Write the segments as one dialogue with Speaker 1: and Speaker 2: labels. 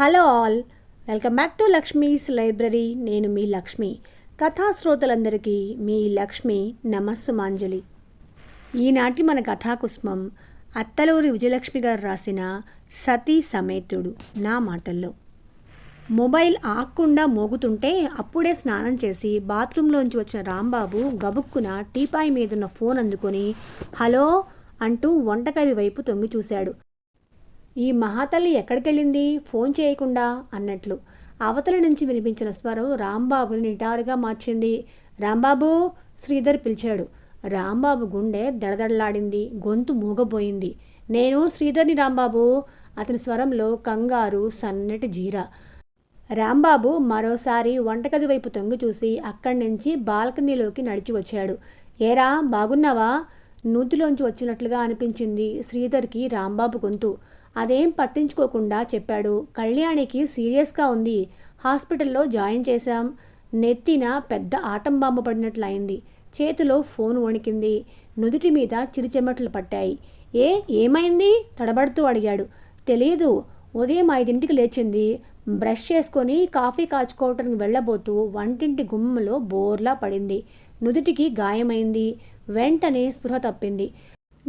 Speaker 1: Hello all welcome back to Lakshmi's library. నేను మీ లక్ష్మి. కథాశ్రోతలందరికీ మీ లక్ష్మి నమస్సుమాంజలి. ఈనాటి మన కథాకుస్మం అత్తలూరి విజయలక్ష్మి గారు రాసిన సతీ సమేతుడు నా మాటల్లో. మొబైల్ ఆక్కుండా మోగుతుంటే అప్పుడే స్నానం చేసి బాత్రూంలోంచి వచ్చిన రాంబాబు గబుక్కున టీపాయ్ మీదున్న ఫోన్ అందుకొని హలో అంటూ వంటగది వైపు తొంగి చూశాడు. ఈ మహాతల్లి ఎక్కడికెళ్ళింది? ఫోన్ చేయకుండా అన్నట్లు. అవతల నుంచి వినిపించిన స్వరం రాంబాబుని నిటారుగా మార్చింది. రాంబాబు? శ్రీధర్ పిలిచాడు. రాంబాబు గుండె దడదడలాడింది. గొంతు మూగబోయింది. నేను శ్రీధర్ని రాంబాబు? అతని స్వరంలో కంగారు సన్నటి జీర. రాంబాబు మరోసారి వంటగది వైపు తొంగి చూసి అక్కడి నుంచి బాల్కనీలోకి నడిచి వచ్చాడు. ఏరా బాగున్నావా? నూతిలోంచి వచ్చినట్లుగా అనిపించింది శ్రీధర్కి రాంబాబు గొంతు. అదేం పట్టించుకోకుండా చెప్పాడు. కళ్యాణికి సీరియస్గా ఉంది. హాస్పిటల్లో జాయిన్ చేశాం. నెత్తిన పెద్ద ఆటం బాంబు పడినట్లయింది. చేతిలో ఫోన్ వణికింది. నుదుటి మీద చిరుచెమటలు పట్టాయి. ఏ ఏమైంది? తడబడుతూ అడిగాడు. తెలియదు ఉదయం ఐదింటికి లేచింది. బ్రష్ చేసుకొని కాఫీ కాచుకోవటానికి వెళ్ళబోతూ వంటింటి గుమ్మలో బోర్లా పడింది. నుదుటికి గాయమైంది. వెంటనే స్పృహ తప్పింది.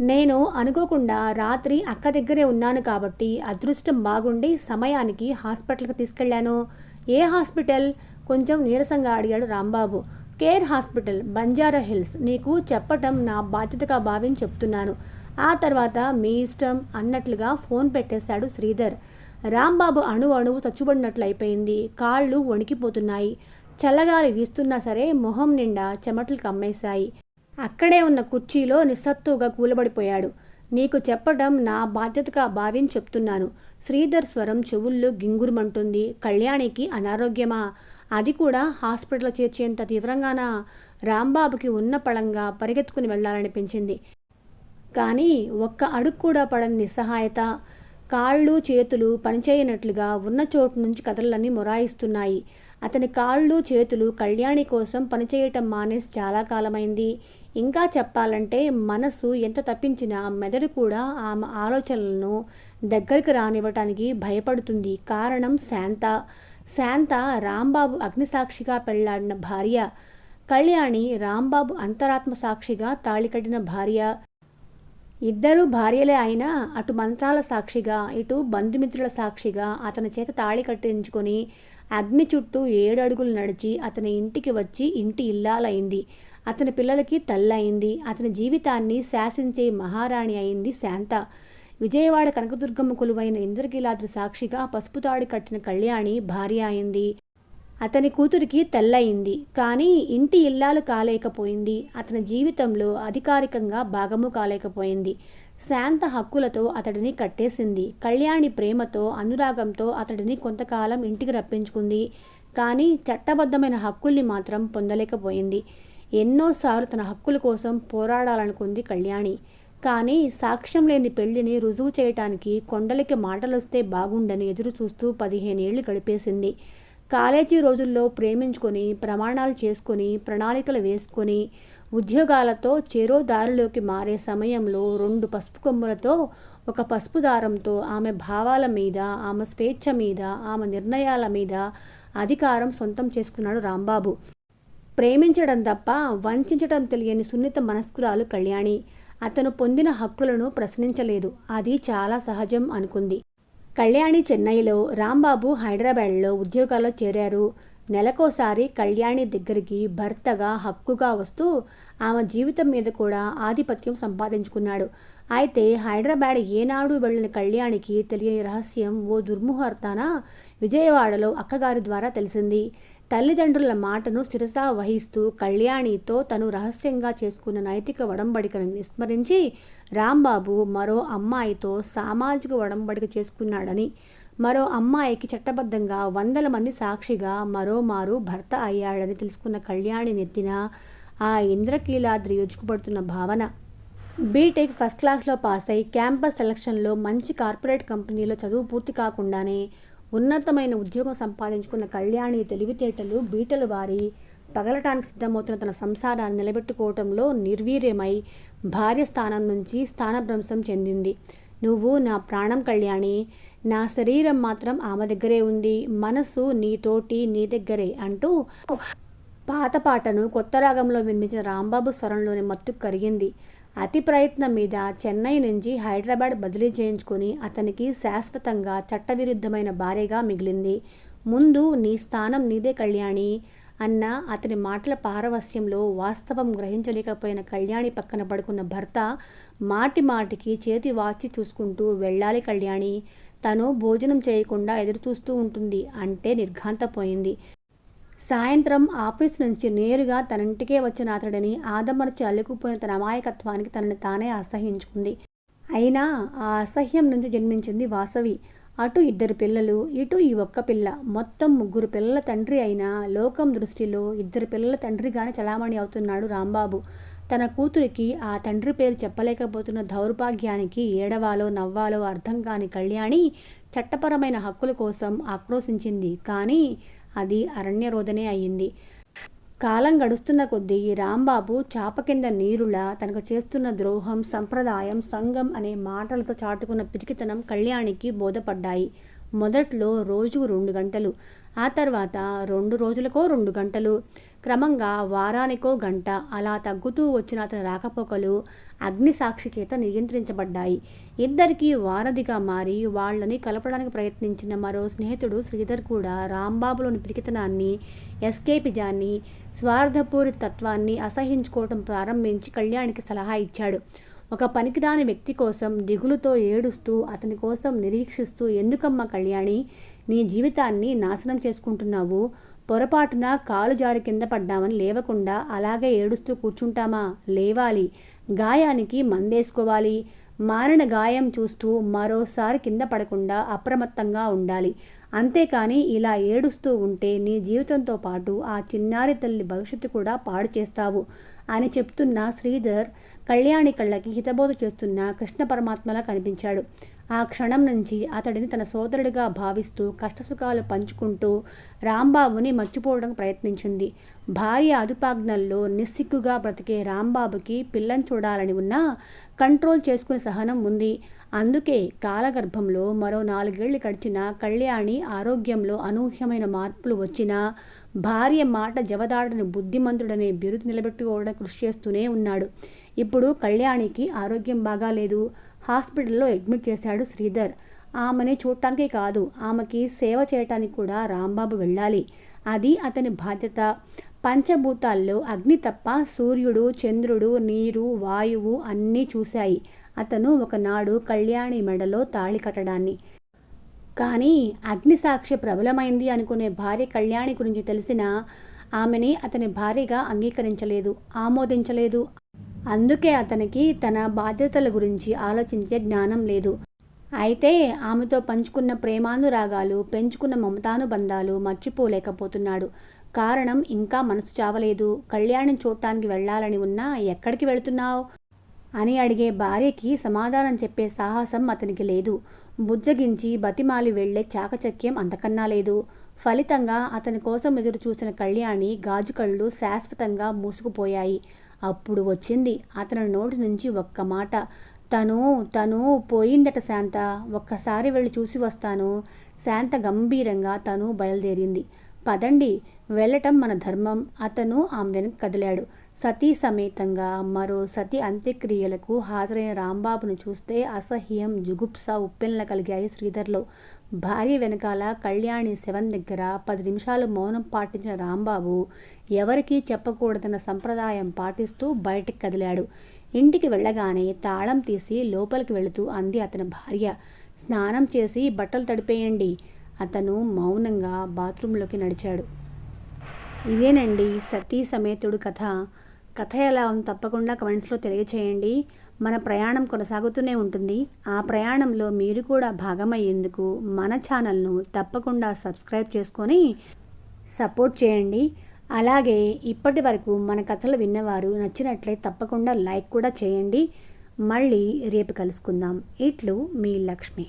Speaker 1: నేను అనుకోకుండా రాత్రి అక్క దగ్గరే ఉన్నాను కాబట్టి అదృష్టం బాగుండి సమయానికి హాస్పిటల్కి తీసుకెళ్ళాను ఏ హాస్పిటల్? కొంచెం నీరసంగా అడిగాడు Rambabu. Care hospital Banjara Hills. నీకు చెప్పటం నా బాధ్యతగా భావించి చెప్తున్నాను. ఆ తర్వాత మీ ఇష్టం అన్నట్లుగా ఫోన్ పెట్టేశాడు శ్రీధర్. రాంబాబు అణు అణువు చచ్చుబడినట్లు అయిపోయింది. కాళ్ళు వణికిపోతున్నాయి. చల్లగాలి వీస్తున్నా సరే మొహం నిండా చెమటలు కమ్మేశాయి. అక్కడే ఉన్న కుర్చీలో నిస్సత్తుగా కూలబడిపోయాడు. నీకు చెప్పడం నా బాధ్యతగా భావించి చెప్తున్నాను. శ్రీధర్ స్వరం చెవుల్లో గింగురుమంటుంది. కళ్యాణికి అనారోగ్యమా? అది కూడా హాస్పిటల్ చేర్చేంత తీవ్రంగానా? రాంబాబుకి ఉన్న పళంగా పరిగెత్తుకుని వెళ్ళాలనిపించింది. కానీ ఒక్క అడుగు కూడా పడని నిస్సహాయత. కాళ్ళు చేతులు పనిచేయనట్లుగా ఉన్న చోటు నుంచి కథలన్నీ మొరాయిస్తున్నాయి. అతని కాళ్ళు చేతులు కళ్యాణి కోసం పనిచేయటం మానేసి చాలా కాలమైంది. ఇంకా చెప్పాలంటే మనసు ఎంత తప్పించినా మెదడు కూడా ఆమె ఆలోచనలను దగ్గరికి రానివ్వటానికి భయపడుతుంది. కారణం శాంత. శాంత రాంబాబు అగ్నిసాక్షిగా పెళ్ళాడిన భార్య. కళ్యాణి రాంబాబు అంతరాత్మ సాక్షిగా తాళికట్టిన భార్య. ఇద్దరు భార్యలే అయినా అటు మంత్రాల సాక్షిగా ఇటు బంధుమిత్రుల సాక్షిగా అతని చేత తాళి కట్టించుకొని అగ్ని చుట్టూ ఏడు అడుగులు నడిచి అతని ఇంటికి వచ్చి ఇంటి ఇల్లాలైంది. అతని పిల్లలకి తల్లయింది అతని జీవితాన్ని శాసించే మహారాణి అయింది శాంత. విజయవాడ కనకదుర్గమ్మ కొలువైన ఇంద్రకీలాద్రి సాక్షిగా పసుపు తాడి కట్టిన కళ్యాణి భార్య అయింది. అతని కూతురికి తెల్లయింది కానీ ఇంటి ఇల్లాలు కాలేకపోయింది. అతని జీవితంలో అధికారికంగా భాగము కాలేకపోయింది. శాంత హక్కులతో అతడిని కట్టేసింది. కళ్యాణి ప్రేమతో అనురాగంతో అతడిని కొంతకాలం ఇంటికి రప్పించుకుంది. కానీ చట్టబద్ధమైన హక్కుల్ని మాత్రం పొందలేకపోయింది. ఎన్నోసార్లు తన హక్కుల కోసం పోరాడాలనుకుంది కళ్యాణి. కానీ సాక్ష్యం లేని పెళ్ళిని రుజువు చేయటానికి కొండలకి మాటలొస్తే బాగుండని ఎదురు చూస్తూ పదిహేనేళ్ళు గడిపేసింది. కాలేజీ రోజుల్లో ప్రేమించుకొని ప్రమాణాలు చేసుకొని ప్రణాళికలు వేసుకొని ఉద్యోగాలతో చెరో దారిలోకి మారే సమయంలో రెండు పసుపు కొమ్ములతో ఒక పసుపు దారంతో ఆమె భావాల మీద ఆమె స్వేచ్ఛ మీద ఆమె నిర్ణయాల మీద అధికారం సొంతం చేసుకున్నాడు రాంబాబు. ప్రేమించడం తప్ప వంచడం తెలియని సున్నిత మనస్కురాలు కళ్యాణి. అతను పొందిన హక్కులను ప్రశ్నించలేదు. అది చాలా సహజం అనుకుంది. కళ్యాణి చెన్నైలో రాంబాబు హైదరాబాద్లో ఉద్యోగాల్లో చేరారు. నెలకోసారి కళ్యాణి దగ్గరికి భర్తగా హక్కుగా వస్తూ ఆమె జీవితం మీద కూడా ఆధిపత్యం సంపాదించుకున్నాడు. అయితే హైదరాబాద్ ఏనాడు వెళ్ళిన కళ్యాణికి తెలియని రహస్యం ఓ దుర్ముహూర్తాన విజయవాడలో అక్కగారి ద్వారా తెలిసింది. తల్లిదండ్రుల మాటను శిరసా వహిస్తూ కళ్యాణితో తను రహస్యంగా చేసుకున్న నైతిక వడంబడికను విస్మరించి రాంబాబు మరో అమ్మాయితో సామాజిక వడంబడిక చేసుకున్నాడని మరో అమ్మాయికి చట్టబద్ధంగా వందల మంది సాక్షిగా మరోమారు భర్త అయ్యాడని తెలుసుకున్న కళ్యాణి నెత్తిన ఆ ఇంద్రకీలాద్రి యుచుకుపడుతున్న భావన. బీటెక్ ఫస్ట్ క్లాస్లో పాస్ అయి క్యాంపస్ సెలక్షన్లో మంచి కార్పొరేట్ కంపెనీలో చదువు పూర్తి కాకుండానే ఉన్నతమైన ఉద్యోగం సంపాదించుకున్న కళ్యాణి తెలివితేటలు బీటలు వారి పగలటానికి సిద్ధమవుతున్న తన సంసారాన్ని నిలబెట్టుకోవటంలో నిర్వీర్యమై భార్య స్థానం నుంచి స్థానభ్రంశం చెందింది. నువ్వు నా ప్రాణం కళ్యాణి. నా శరీరం మాత్రం ఆమె దగ్గరే ఉంది. మనసు నీతోటి నీ దగ్గరే అంటూ పాత పాటను కొత్త రాగంలో నిర్మించిన రాంబాబు స్వరంలోని మత్తుకు కరిగింది. అతి ప్రయత్నం మీద చెన్నై నుంచి హైదరాబాద్ బదిలీ చేయించుకొని అతనికి శాశ్వతంగా చట్టవిరుద్ధమైన భార్యగా మిగిలింది. ముందు నీ స్థానం నీదే కళ్యాణి అన్న అతని మాటల పారవస్యంలో వాస్తవం గ్రహించలేకపోయిన కళ్యాణి పక్కన పడుకున్న భర్త మాటి మాటికి చేతి వాచి చూసుకుంటూ వెళ్ళాలి కళ్యాణి. తను భోజనం చేయకుండా ఎదురు చూస్తూ ఉంటుంది అంటే నిర్ఘాంతపోయింది. సాయంత్రం ఆఫీస్ నుంచి నేరుగా తన ఇంటికే వచ్చిన అతడిని ఆదమర్చి అల్లుకుపోయిన తన అమాయకత్వానికి తనని తానే అసహించుకుంది. అయినా ఆ అసహ్యం నుంచి జన్మించింది వాసవి. అటు ఇద్దరు పిల్లలు ఇటు ఈ ఒక్క పిల్ల. మొత్తం ముగ్గురు పిల్లల తండ్రి అయినా లోకం దృష్టిలో ఇద్దరు పిల్లల తండ్రిగానే చలామణి అవుతున్నాడు రాంబాబు. తన కూతురికి ఆ తండ్రి పేరు చెప్పలేకపోతున్న దౌర్భాగ్యానికి ఏడవాలో నవ్వాలో అర్థం కాని కళ్యాణి చట్టపరమైన హక్కుల కోసం ఆక్రోశించింది. కానీ అది అరణ్యరోధనే అయ్యింది. కాలం గడుస్తున్న కొద్దీ రాంబాబు చాప కింద నీరులా తనకు చేస్తున్న ద్రోహం సంప్రదాయం సంఘం అనే మాటలతో చాటుకున్న పిరికితనం కళ్యాణికి బోధపడ్డాయి. మొదట్లో రోజుకు రెండు గంటలు ఆ తర్వాత రెండు రోజులకో రెండు గంటలు. క్రమంగా వారానికో గంట అలా తగ్గుతూ వచ్చిన అతని రాకపోకలు అగ్నిసాక్షి చేత నియంత్రించబడ్డాయి. ఇద్దరికీ వారధిగా మారి వాళ్ళని కలపడానికి ప్రయత్నించిన మరో స్నేహితుడు శ్రీధర్ కూడా రాంబాబులోని పిరికితనాన్ని ఎస్కేపిజాన్ని స్వార్థపూరి తత్వాన్ని అసహించుకోవటం ప్రారంభించి కళ్యాణికి సలహా ఇచ్చాడు. ఒక పనికిరాని వ్యక్తి కోసం దిగులుతో ఏడుస్తూ అతని కోసం నిరీక్షిస్తూ ఎందుకమ్మా కళ్యాణి నీ జీవితాన్ని నాశనం చేసుకుంటున్నావు? పొరపాటున కాలు జారి కింద పడ్డామని లేవకుండా అలాగే ఏడుస్తూ కూర్చుంటామా? లేవాలి. గాయానికి మందేసుకోవాలి. మారిన గాయం చూస్తూ మరోసారి కింద పడకుండా అప్రమత్తంగా ఉండాలి. అంతేకాని ఇలా ఏడుస్తూ ఉంటే నీ జీవితంతో పాటు ఆ చిన్నారి తల్లి భవిష్యత్తు కూడా పాడు చేస్తావు అని చెప్తున్న శ్రీధర్ కళ్యాణి కళ్ళకి హితబోధ చేస్తున్న కృష్ణ పరమాత్మలా కనిపించాడు. ఆ క్షణం నుంచి అతడిని తన సోదరుడిగా భావిస్తూ కష్టసుఖాలు పంచుకుంటూ రాంబాబుని మర్చిపోవడం ప్రయత్నించింది. భార్య అదుపాజ్ఞల్లో నిస్సిగ్గుగా బ్రతికే రాంబాబుకి పిల్లని చూడాలని ఉన్నా కంట్రోల్ చేసుకునే సహనం ఉంది. అందుకే కాలగర్భంలో మరో నాలుగేళ్ళు గడిచిన కళ్యాణి ఆరోగ్యంలో అనూహ్యమైన మార్పులు వచ్చినా భార్య మాట జవదాడని బుద్ధిమంతుడనే బిరుదు నిలబెట్టుకోవడం కృషి చేస్తూనే ఉన్నాడు. ఇప్పుడు కళ్యాణికి ఆరోగ్యం బాగాలేదు. హాస్పిటల్లో అడ్మిట్ చేశాడు శ్రీధర్. ఆమెని చూడటానికే కాదు ఆమెకి సేవ చేయటానికి కూడా రాంబాబు వెళ్ళాలి. అది అతని బాధ్యత. పంచభూతాల్లో అగ్ని తప్ప సూర్యుడు చంద్రుడు నీరు వాయువు అన్నీ చూశాయి. అతను ఒకనాడు కళ్యాణి మెడలో తాళి కట్టడాన్ని. కానీ అగ్నిసాక్షి ప్రబలమైంది అనుకునే భార్య కళ్యాణి గురించి తెలిసిన ఆమెని అతని భార్యగా అంగీకరించలేదు ఆమోదించలేదు. అందుకే అతనికి తన బాధ్యతల గురించి ఆలోచించే జ్ఞానం లేదు. అయితే ఆమెతో పంచుకున్న ప్రేమానురాగాలు పెంచుకున్న మమతానుబంధాలు మర్చిపోలేకపోతున్నాడు. కారణం ఇంకా మనసు చావలేదు. కళ్యాణం చూడటానికి వెళ్ళాలని ఉన్నా ఎక్కడికి వెళుతున్నావు? అని అడిగే భార్యకి సమాధానం చెప్పే సాహసం అతనికి లేదు. బుజ్జగించి బతిమాలి వెళ్ళే చాకచక్యం అంతకన్నా లేదు. ఫలితంగా అతని కోసం ఎదురు చూసిన కళ్యాణి గాజు కళ్ళు శాశ్వతంగా మూసుకుపోయాయి. అప్పుడు వచ్చింది అతని నోటి నుంచి ఒక్క మాట తను తను పోయిందట శాంత ఒక్కసారి వెళ్ళి చూసి వస్తాను. శాంత గంభీరంగా తను బయలుదేరింది. పదండి వెళ్ళటం మన ధర్మం. అతను ఆమె వెనక కదిలాడు. సతీ సమేతంగా మరో సతి అంత్యక్రియలకు హాజరైన రాంబాబును చూస్తే అసహ్యం జుగుప్స ఉప్పెన్ల కలిగాయి శ్రీధర్లో. భార్య వెనకాల కళ్యాణి శవం దగ్గర పది నిమిషాలు మౌనం పాటించిన రాంబాబు ఎవరికీ చెప్పకూడదన్న సంప్రదాయం పాటిస్తూ బయటకు కదిలాడు. ఇంటికి వెళ్ళగానే తాళం తీసి లోపలికి వెళుతూ అంది అతని భార్య. స్నానం చేసి బట్టలు తడిపేయండి. అతను మౌనంగా బాత్రూంలోకి నడిచాడు. ఇదేనండి సతీ సమేతుడు కథ. కథ ఎలా ఉంది తప్పకుండా కమెంట్స్లో తెలియచేయండి. మన ప్రయాణం కొనసాగుతూనే ఉంటుంది. ఆ ప్రయాణంలో మీరు కూడా భాగమయ్యేందుకు మన ఛానల్ను తప్పకుండా సబ్స్క్రైబ్ చేసుకొని సపోర్ట్ చేయండి. అలాగే ఇప్పటి వరకు మన కథలు విన్నవారు నచ్చినట్లే తప్పకుండా లైక్ కూడా చేయండి. మళ్ళీ రేపు కలుసుకుందాం. ఇట్లు మీ లక్ష్మి.